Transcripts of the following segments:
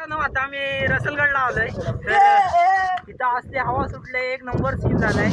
मित्रांनो, आता आम्ही रसलगडला आलोय. तर इथं असले हवा सुटले एक नंबर सीन झालाय.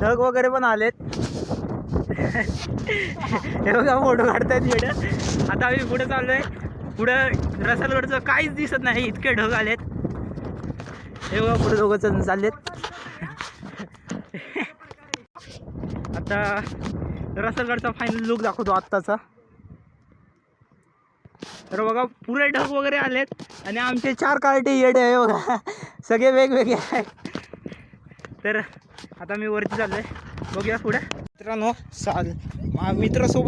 ढग वगैरे पण आलेत. हे बघा फोटो काढतायत येडं आता आम्ही पुढे चाललोय. पुढं रसलगडचं काहीच दिसत नाही इतके ढग आलेत. हे बघा पुढे दोघं चाललेत. आता रसलगडचा फायनल लुक दाखवतो आत्ताचा. तर बघा पुरे ढग वगैरे आलेत आणि आमचे चार कार्टे येडे आहे बघा. सगळे वेगवेगळे आहे तर आता मी वरती चाललोय. बघूया पुढे. मित्रांनो साल मा-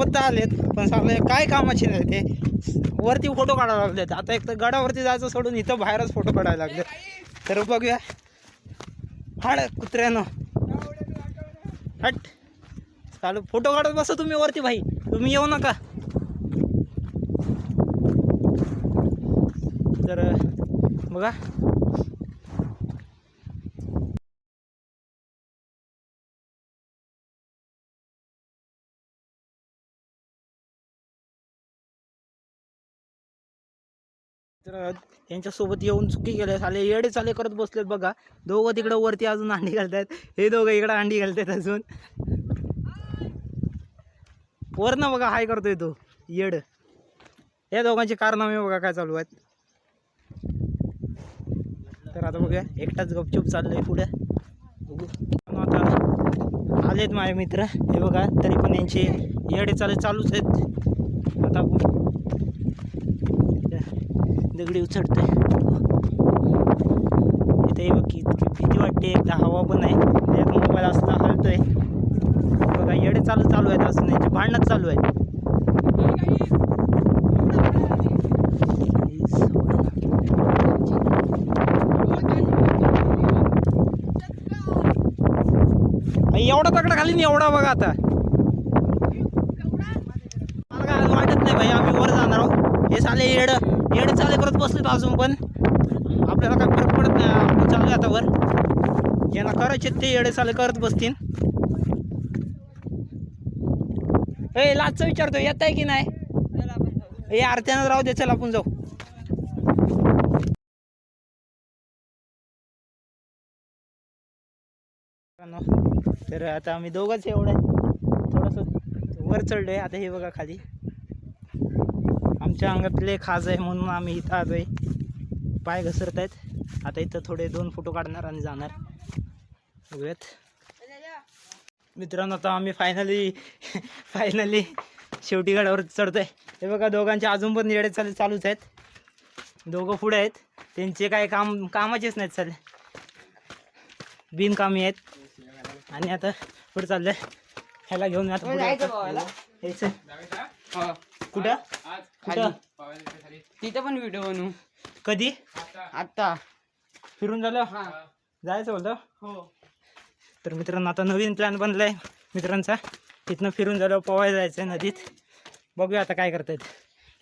तर आलेत पण चाललंय काय कामाचे नाही ते. वरती फोटो काढायला लागलेत. आता एक तर गडावरती जायचं सोडून इथं बाहेरच फोटो काढायला लागले तर बघूया. हाड कुत्र्यानं. हट. चालू फोटो काढत बसा तुम्ही वरती भाई. तुम्ही येऊ नका. तर बघा. तर यांच्यासोबत येऊन चुकी केल्या आले येडे चाले करत बसलेत बघा. दोघं तिकडं वरती अजून अंडी घालतायत. हे दोघं इकडं अंडी घालतायत अजून. वरनं बघा हाय करतोय तो. येड. या दोघांची कारनामे बघा काय चालू आहेत. तर आता बघूया एकटाच गपचूप चाललंय पुढे. बघू. मग आता आलेत माझे मित्र. हे बघा तरी पण यांचे येडे चाले चालूच आहेत. आता दगडी उचलतोय. इथे बघ की भीती वाटते एकदा हवा पण आहे. त्यात मोबाईल असला हलतोय. बघा येडे चालू चालू आहेत असं नाही भांडणच चालू आहे एवढा तकडा खाली नाही एवढा बघा आता. मला काय वाटत नाही भाई आम्ही वर जाणार आहोत. हे साले येड येड चाले करत बसलेत अजून पण. आपल्याला काय फरक पडत नाही आपण चालू आता वर. यांना करायचे ते येडे चाले करत बसतील. ए लाचचं विचारतो येत आहे की नाही? ए आरत्यानं राहू दे चल आपण जाऊ. तर आता आम्ही दोघंच एवढं थोडंसं वर चढलोय. आता हे बघा खाली. आमच्या अंगातले खाज आहे म्हणून आम्ही इथं आलोय पाय घसरत आहेत आता इथं थोडे दोन फोटो काढणार आणि जाणार. बघूयात. मित्रांनो आता आम्ही फायनली फायनली शेवटी गडावर चढतोय. हे बघा दोघांचे अजून पण येडे चालू चालूच आहेत. दोघं पुढे आहेत. त्यांचे काय काम कामाचेच नाहीत चालले. बिनकामी आहेत. आणि आता पुढे चाललंय. ह्याला घेऊन आता पुढे यायचं. कुठं? कुठं? तिथं पण व्हिडिओ बनवू. कधी? आता. फिरून झालं? जायचं बोलतो? हो. तर मित्रांनो आता नवीन प्लॅन बनलाय मित्रांचा. तिथनं फिरून झालं पोवायला जायचं आहे नदीत. बघूया आता काय करतायत.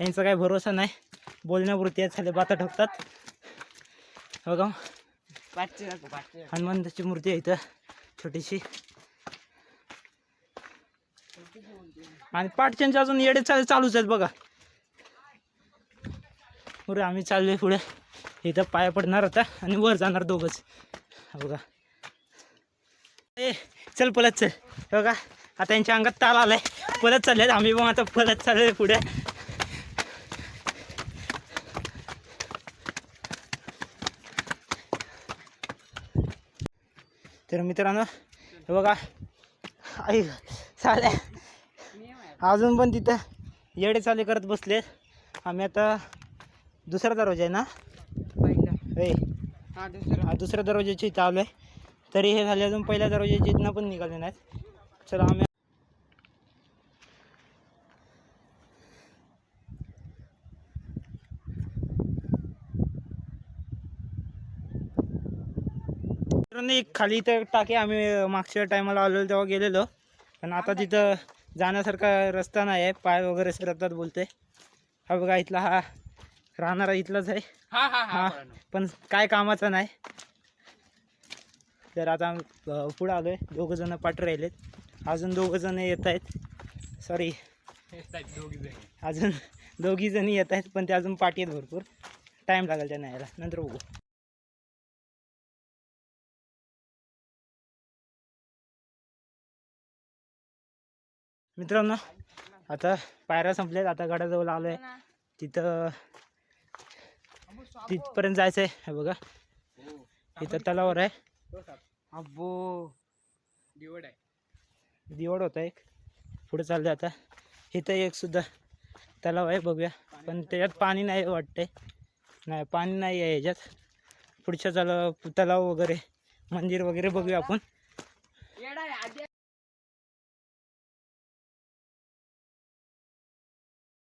यांचा काय भरोसा नाही. बोलण्यापुरती आहेत झाले बाता ठोकतात. बघा. हनुमंताची मूर्ती आहे इथं. छोटीशी. आणि पाठच्यांचे अजून येडे चाल चालूच आहेत बघा. बरं आम्ही चाललोय पुढे. इथं पाया पडणार आता आणि वर जाणार दोघंच. बघा. ए चल पलत चल. बघा आता यांच्या अंगात ताल आलाय. पलत चाललेत आम्ही बघ आता पलत चाललोय पुढे. तर मित्रांनो हे बघा. आई चाले अजून पण तिथं येडे चाले करत बसले. आम्ही आता दुसरा दरवाजा आहे ना? हा दुसरं. दुसऱ्या दरवाजाची इथं आलो आहे तरी हे झाले अजून पहिल्या दरवाजाची इथनं पण निघाले नाहीत. चला आम्ही एक खाली इथं टाके आम्ही मागच्या टायमाला आलेलो तेव्हा गेलेलो. पण आता तिथं जाण्यासारखा रस्ता नाही आहे पाय वगैरे सरकतात बोलते हा बघा इथला हा राहणारा इथलाच आहे. हा हा हा पण काय कामाचा नाही. तर आता पुढं आलोय. दोघं जण पाठ राहिलेत. अजून दोघं जण येत आहेत. सॉरी अजून दोघी जणी येत आहेत पण ते अजून पाठी आहेत भरपूर. टाईम लागेल त्यांना यायला. नंतर बघू. मित्रांनो आता पायऱ्या संपल्यात. आता गडाजवळ आलोय. तिथं तिथपर्यंत जायचं आहे हे बघा. इथं तलावर आहे. अब्बो. दिवड आहे दिवड होता एक. पुढे चाललं आता. इथं एक सुद्धा तलाव आहे. बघूया. पण त्याच्यात पाणी नाही वाटतंय. नाही पाणी नाही आहे याच्यात. पुढच्या तलाव तलाव वगैरे मंदिर वगैरे बघूया आपण.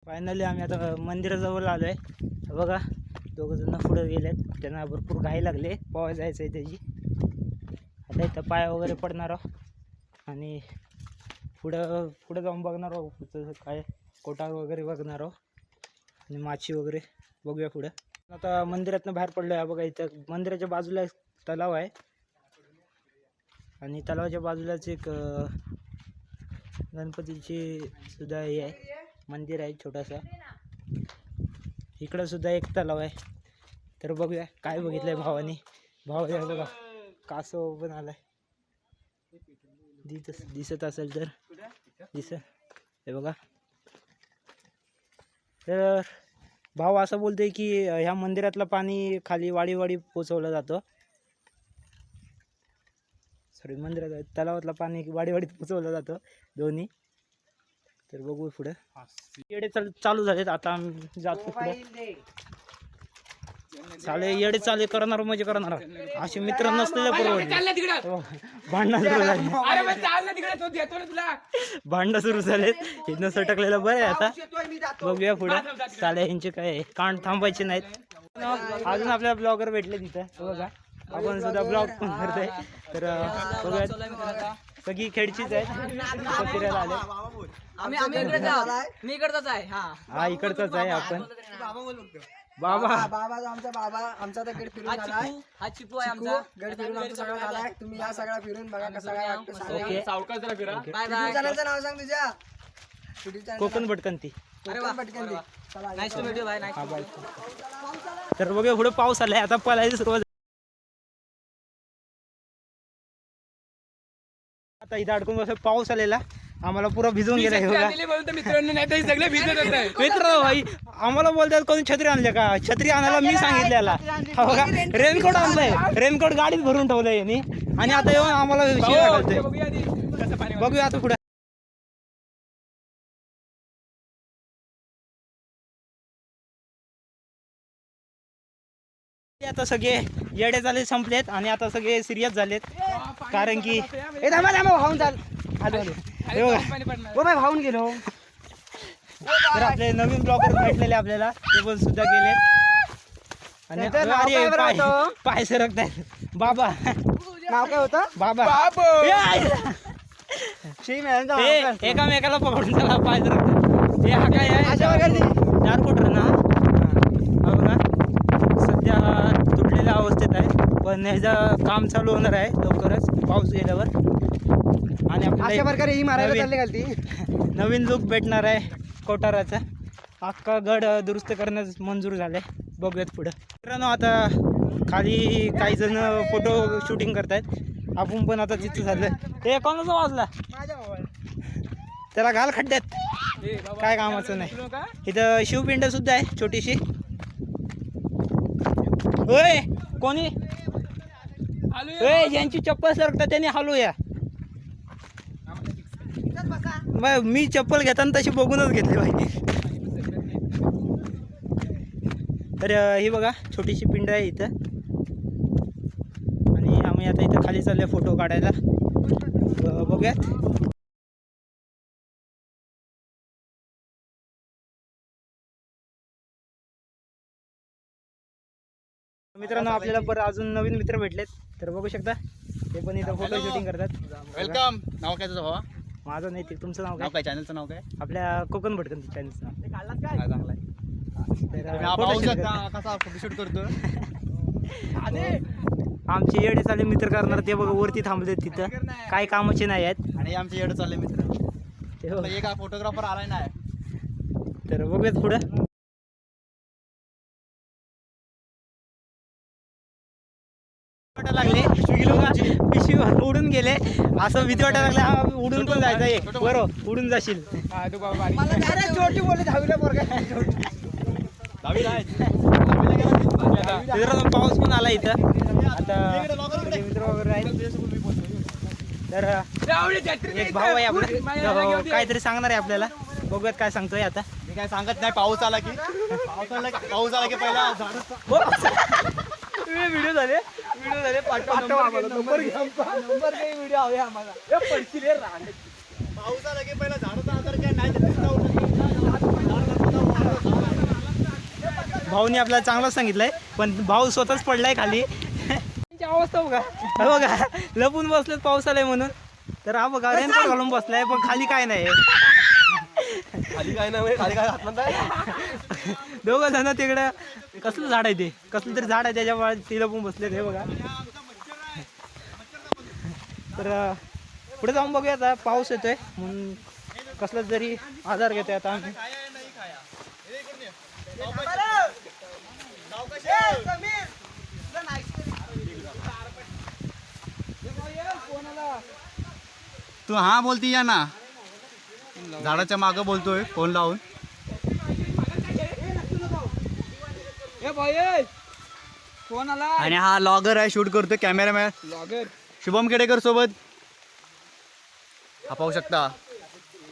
फायनली आम्ही आता मंदिराजवळ आलो आहे बघा दोघं जण पुढे गेलेत. त्यांना भरपूर घाई लागले. पोहायला जायचं आहे त्याची. आता इथं पाय वगैरे पडणार आहोत आणि पुढं पुढं जाऊन बघणार आहोत तसं काय कोटार वगैरे बघणार आहोत आणि माची वगैरे बघूया पुढं. आता मंदिरातनं बाहेर पडलो आहे बघा इथं मंदिराच्या बाजूला एक तलाव आहे. आणि तलावाच्या बाजूलाच एक गणपतीची सुद्धा हे आहे. मंदिर आहे छोटंसं. इकडं सुद्धा एक तलाव आहे. तर बघूया काय बघितलं आहे भावानी. भाव बघा. कासव पण आलाय. दिस दिसत असेल तर. दिस हे बघा. तर भाऊ असं बोलतोय की ह्या मंदिरातलं पाणी खाली वाडी वाडी पोचवलं जातं. सॉरी मंदिरात तलावातलं पाणी वाडी वाडीत पोचवलं जातं. दोन्ही. तर बघू पुढं. येडे चाल चालू झालेत. आता आम्ही जातो पुढे. चाले येडे चाले करणार म्हणजे करणार. असे मित्र नसलेले परवडले हो, भांडणं सुरू झाली. भांडणं सुरू झालेत. इथनं सटकलेलं बरं आहे आता. बघूया पुढे. चाले यांचे काय कांड थांबायचे नाहीत. अजून आपल्याला ब्लॉगर भेटले तिथं. बघा. आपण सुद्धा ब्लॉग पण करतोय. तर सगळी खेडचीच आहे फिरायला आले. आम्ही आम्ही इकडे आहोत. मी इकडचाच आहे हा. हा इकडचाच आहे आपण. बाबा बाबा. जो आमचा बाबा आमचा तर गड फिरून हा चिकू. हा चिकू आहे आमचा. गड फिरून आमचा सगळा झालाय. तुम्ही या सगळा फिरून बघा कसं काय वाटतं सांगा. ओके. Bye YouTube bye. चॅनलचं नाव सांग तुझ्या. युट्यूब चॅनल कोकण भटकंती. अरे वा पटकन दे. चला nice to meet you bye nice हा बाय तर बघूया पुढे पाऊस आलाय. आता पळायची सुरुवात आता इथं अडकून बस पाऊस आलेला. आम्हाला पुरा भिजवून गेला हे बघा मित्रांनो नाही तर सगळे भिजत होत मित्र भाई आम्हाला बोलतात कोणी छत्री आणले का? छत्री आणायला मी सांगितलेला. हा बघा रेनकोट आणलंय. रेनकोट गाडीत भरून ठेवलंय यांनी. आणि आता येऊन आम्हाला. बघूया आता पुढे. आता सगळे येडे झाले संपलेत आणि आता सगळे सिरियस झालेत. कारण की ए थांबा थांबा वाहून चाल. आलो आलो. हे. बघा. वाहून गेलो. तर आपले नवीन ब्लॉगर भेटलेले आपल्याला. ते पण सुद्धा गेलेत. आणि पाय सरकतायत. बाबा. नाव काय होतं? बाबा. एकामेकाला पकडून त्याला पाय सरकतात हे हा काय आहे अशा प्रकारे चार कोटर ना हा बघा सध्या तुटलेल्या अवस्थेत आहे पण ह्याचं काम चालू होणार आहे लवकरच पाऊस गेल्यावर. आणि अशा आपल्याला प्रकारे ही मारायला नवीन- चालली घालती. नवीन लुक भेटणार आहे कोटाराचा अख्खा गड दुरुस्त करण्यास मंजूर झालाय. बघूयात पुढं. मित्रांनो आता खाली काही जण फोटो शूटिंग करतायत. आपण पण आता तिथं झालं हे कोणाचा वाजला? त्याला घाल खड्ड्यात. काय कामाचं नाही. इथं शिवपिंड सुद्धा आहे छोटीशी. होय कोणी? यांची चप्पल सरकतात त्यांनी हलू या मी चप्पल घेताना तशी बघूनच घेतली पाहिजे तर ही बघा छोटीशी पिंड आहे इथं. आणि आम्ही आता इथं खाली चालले फोटो काढायला. ब- बघूयात. मित्रांनो आपल्याला बरं अजून नवीन मित्र भेटलेत. तर बघू शकता ते पण इथं फोटो शूटिंग करतात. वेलकम नाव काय तुझं भावा? माझं नाही ते तुमचं नाव नाव काय? काय चॅनलचं नाव काय? आपल्या कोकण भटकन चॅनलचं नाव. हा, चांगलं आहे. कसा फोटोशूट करतो? आमचे येडे चाले मित्र करणार ते बघा वरती थांबले तिथं. काय कामाचे नाही आहेत. आणि आमचे येडं चालले मित्र. एक फोटोग्राफर आलाय नाही तर बघूयात पुढं. उडून गेले. असं भीती वाटायला लागले हा उडून पण जायचं आहे बरोबर उडून जाशील. मित्रांनो, पाऊस पण आला इथं. आता मित्र वगैरे तर एक भाऊ आहे आपला. तो काहीतरी सांगणार आहे आपल्याला. बघूयात काय सांगतोय आता. मी काय सांगत नाही पाऊस आला की. पाऊस आला की पाऊस आला की पहिला झाड. व्हिडिओ झाले? व्हिडिओ झाले पाऊस आला की पहिला झाडाचा आधार काय नाही दिसता उठत. भाऊनी आपल्याला चांगलंच सांगितलंय पण भाऊ स्वतःच पडलाय खाली. त्यांची अवस्था बघा. हा बघा लपून बसलेत पाऊस आलाय म्हणून. तर हा बघा रेनकोट घालून बसलाय पण खाली काय नाही. खाली काय नाही खाली काय हात म्हणताय दोघं जण तिकडं कसलं झाड आहे ते? कसलं तरी झाड आहे त्याच्या ते लपून बसले हे बघा. तर पुढे जाऊन बघूया आता पाऊस येतोय. म्हणून कसला तरी आधार घेतोय आता आम्ही. तू हा बोलती या ना. झाडाच्या मागं बोलतोय फोन लावून. आला आणि हा लॉगर आहे शूट करतोय कॅमेरामॅन लॉगर शुभम केडेकर सोबत. हा पाहू शकता.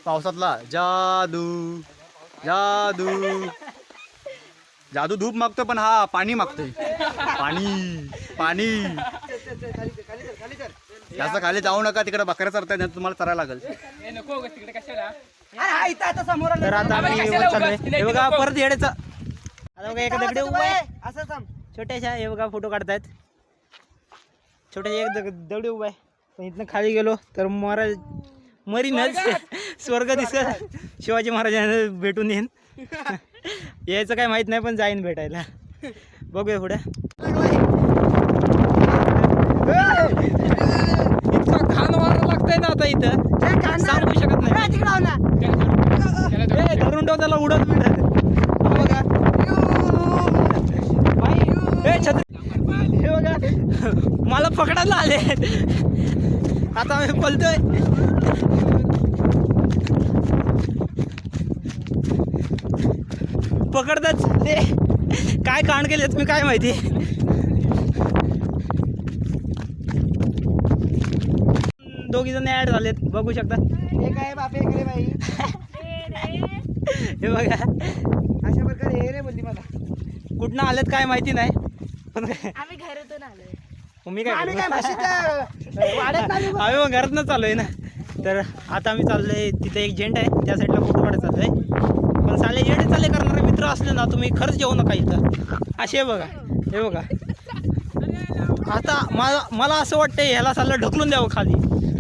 पावसातला जादू जादू. जादू धूप मागतो पण हा पाणी मागतोय. पाणी पाणी. जास्त खाली जाऊ नका तिकडे बकऱ्या चरताय नाही तर तुम्हाला चरायला लागेल. नको तिकडे कशाला? तर आता हे परत येण्याचा आता बघा एका दगडी उभा आहे. असं थांब. छोट्याशा हे बघा फोटो काढतायत. छोट्याशा एक दग दगडी उभा आहे. पण इथनं खाली गेलो तर महाराज मरीनच स्वर्ग! दिसत शिवाजी महाराजांना भेटून येईन. यायचं काय माहीत नाही पण जाईन भेटायला. बघूया पुढे. इतकं घाण वारा लागतंय ना आता इथं. सांगू शकत नाही. धरून ठेव त्याला उडत बिडत हा बघा बाई, ए, छत्री हे बघा पकडायला आले. आता आम्ही पलतोय पकडतात. ते काय कांड केलेत मी काय माहिती? दोघी जण ऍड झालेत. बघू शकता. हे काय बापे इकडे बाई. हे बघा. अशा प्रकारे हे रे बोलली मला. कुठनं आलेत काय माहिती नाही. पण आम्ही घरातून आलोय. मग मी काय आम्ही करू? काय म्हशीचं वाड्यात नाही आम्ही मग घरातनं चाललोय ना. तर आता आम्ही चाललोय तिथे एक झेंडा आहे त्या साईडला फोटो काढत चाललोय. पण चाले येडे चाले करणारे मित्र असले ना तुम्ही खरंच जेवू नका इथं. असे बघा हे बघा. आता मला मला असं वाटतं ह्याला चाललं ढकलून द्यावं खाली.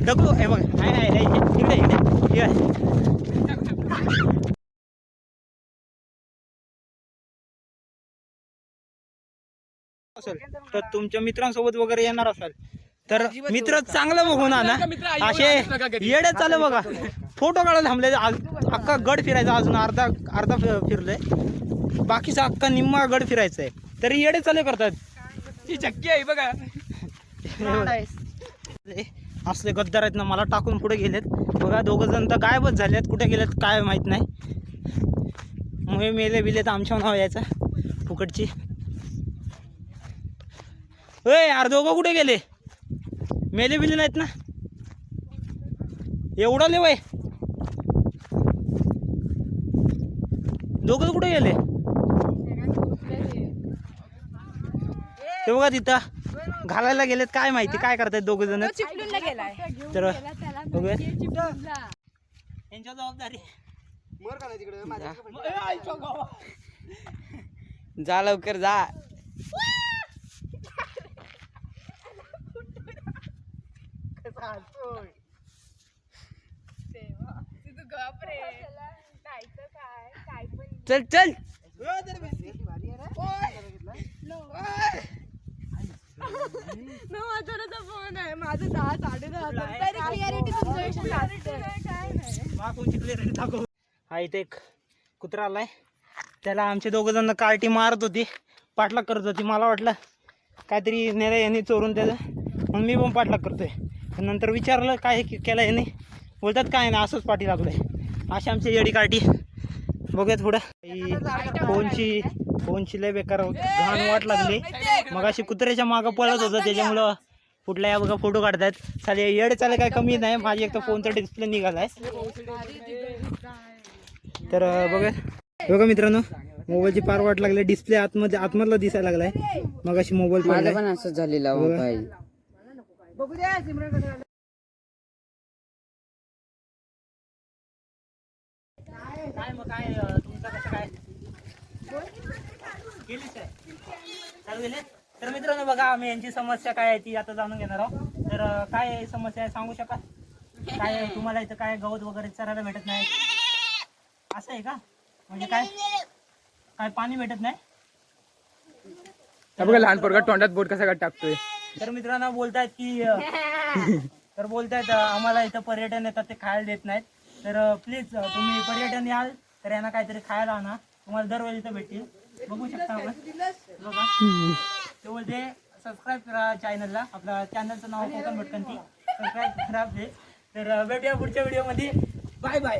ढकलू हे बघा. आहे आहे आहे. इकडे इकडे हे असेल तर तुमच्या मित्रांसोबत वगैरे येणार असाल. तर मित्र चांगलं बघून आणा. असे येडे चालू बघा. फोटो काढायला थांबले. अख्खा गड फिरायचा. अजून अर्धा अर्धा फिरलोय. बाकीचा अख्खा निम्मा गड फिरायचा आहे तरी येडे चालू करतात. ती चक्की आहे बघा. असले गद्दार आहेत ना मला टाकून पुढे गेलेत. बघा दोघं जण तर गायबच झालेत. कुठे गेलेत काय माहीत नाही. मग मेले बिले तर आमच्या नाव यायचा. फुकटची. होय यार दोघं कुठे गेले? मेले बिले नाहीत ना? एवढा ले वय. दोघं कुठे गेले? ते बघा तिथं घालायला गेलेत काय माहिती काय करतायत दोघ जण? चिपळूणला गेलाय. तर त्याला बघूया चिपळूणला यांच्या जबाबदारी मोर का नाही तिकडे माझ्या जा लवकर जा चल चल. फोन आहे माझं दहा साडे दहा क्लिअरिटी तुमच्यापेक्षा जास्त आहे. हा इथे एक कुत्रा आलाय. त्याला आमचे दोघं जण कार्टी मारत होती. पाठलाग करत होती. मला वाटलं काहीतरी नेलं यांनी चोरून त्याचं. मग मी पण पाठलाग करतोय. पण नंतर विचारलं काय के- केलं यांनी? बोलतात काय नाही असंच पाठी लागलोय. अशी आमची येडी काठी. बघूया थोडं ही फोनची फोनची लय बेकार घाण वाट लागली. मग अशी कुत्र्याच्या मागं पळत होतं त्याच्यामुळं कुठल्या या बघा फोटो काढतायत. चालेल येडे चालेल काय कमी नाही माझी एक तर फोनचा डिस्प्ले निघालाय. तर अं, बघूया बघा मित्रांनो मोबाईलची पार वाट लागली डिस्प्ले आतमध्ये आतमधला दिसायला लागलाय. मग अशी मोबाईल पण असंच झालेला बघा. काय मग काय तुमचं कसं काय? चालू गेले तर मित्रांनो बघा आम्ही यांची समस्या काय आहे ती आता जाणून घेणार आहोत. तर काय समस्या आहे सांगू शकाल? काय आहे? तुम्हाला इथं काय गवत वगैरे चरायला भेटत नाही? असं आहे का? म्हणजे काय? काय पाणी भेटत नाही? बघा लहान पोरगा तोंडात बोट कसा काय टाकतोय? तर मित्रांनो बोलतायत की अं, तर बोलतायत अं, आम्हाला इथं पर्यटन येतात ते खायला देत नाहीत. तर प्लीज तुम्ही पर्यटन याल तर यांना काहीतरी खायला आणा. तुम्हाला दरवेळी इथं भेटतील. बघू शकता आपण. बघा. ते बोलते सबस्क्राईब करा चॅनलला आपल्या चॅनलचं नाव कोकण भटकंती. सबस्क्राईब करा प्लीज तर अं, भेटूया पुढच्या व्हिडिओमध्ये बाय बाय